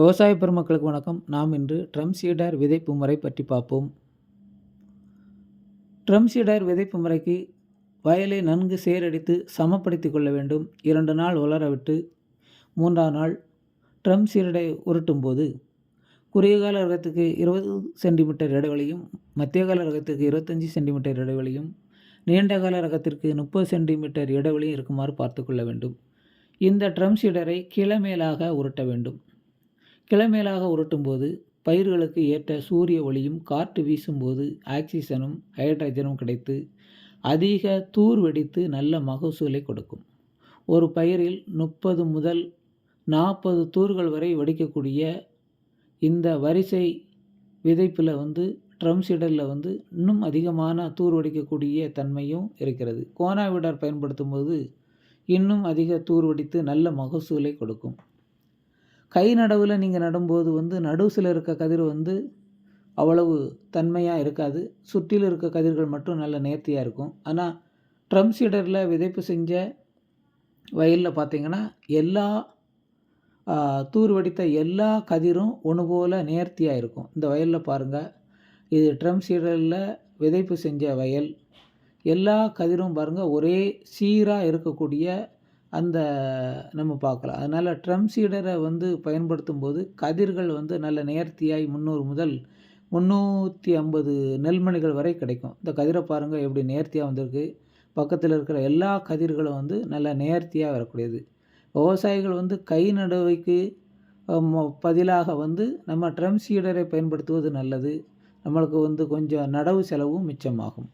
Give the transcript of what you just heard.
விவசாய பெருமக்களுக்கு வணக்கம். நாம் இன்று ட்ரம் சீடர் விதைப்பு முறை பற்றி பார்ப்போம். ட்ரம் சீடர் விதைப்பு முறைக்கு வயலை நன்கு சேரடித்து சமப்படுத்தி கொள்ள வேண்டும். இரண்டு நாள் வளரவிட்டு மூன்றாம் நாள் ட்ரம் சீடரை உருட்டும் போது குறுகிய கால ரகத்துக்கு இருபது சென்டிமீட்டர் இடைவெளியும் மத்திய கால ரகத்துக்கு இருபத்தஞ்சி சென்டிமீட்டர் இடைவெளியும் நீண்ட கால ரகத்திற்கு முப்பது சென்டிமீட்டர் இடைவெளியும் இருக்குமாறு பார்த்து கொள்ள வேண்டும். இந்த ட்ரம் சீடரை கிளமேலாக உருட்ட வேண்டும். கிளமேலாக உருட்டும்போது பயிர்களுக்கு ஏற்ற சூரிய ஒளியும் காற்று வீசும்போது ஆக்சிஜனும் ஹைட்ரஜனும் கிடைத்து அதிக தூர் வெடித்து நல்ல மகசூலை கொடுக்கும். ஒரு பயிரில் முப்பது முதல் நாற்பது தூர்கள் வரை வெடிக்கக்கூடிய இந்த வரிசை விதைப்பில் வந்து ட்ரம் சீடரில் வந்து இன்னும் அதிகமான தூர் வெடிக்கக்கூடிய தன்மையும் இருக்கிறது. கோனாவிடர் பயன்படுத்தும் போது இன்னும் அதிக தூர் வெடித்து நல்ல மகசூலை கொடுக்கும். கை நடவில் நீங்கள் நடும்போது வந்து நடுசில் இருக்க கதிர் வந்து அவ்வளவு தன்மையாக இருக்காது. சுற்றிலும் இருக்க கதிர்கள் மட்டும் நல்ல நேர்த்தியாக இருக்கும். ஆனால் ட்ரம் சீடரில் விதைப்பு செஞ்ச வயலில் பார்த்திங்கன்னா எல்லா தூர் வடித்த எல்லா கதிரும் ஒன்று போல் நேர்த்தியாக இருக்கும். இந்த வயலில் பாருங்கள் இது ட்ரம் சீடரில் விதைப்பு செஞ்ச வயல். எல்லா கதிரும் பாருங்கள் ஒரே சீராக இருக்கக்கூடிய அந்த நம்ம பார்க்கலாம். அதனால் ட்ரம் சீடரை வந்து பயன்படுத்தும் போது கதிர்கள் வந்து நல்ல நேர்த்தியாய் முந்நூறு முதல் முந்நூற்றி ஐம்பது நெல்மணிகள் வரை கிடைக்கும். இந்த கதிரை பாருங்கள் எப்படி நேர்த்தியாக வந்திருக்கு. பக்கத்தில் இருக்கிற எல்லா கதிர்களும் வந்து நல்ல நேர்த்தியாக வரக்கூடியது. விவசாயிகள் வந்து கை நடுவைக்கு பதிலாக வந்து நம்ம ட்ரம் சீடரை பயன்படுத்துவது நல்லது. நம்மளுக்கு வந்து கொஞ்சம் நடவு செலவும் மிச்சமாகும்.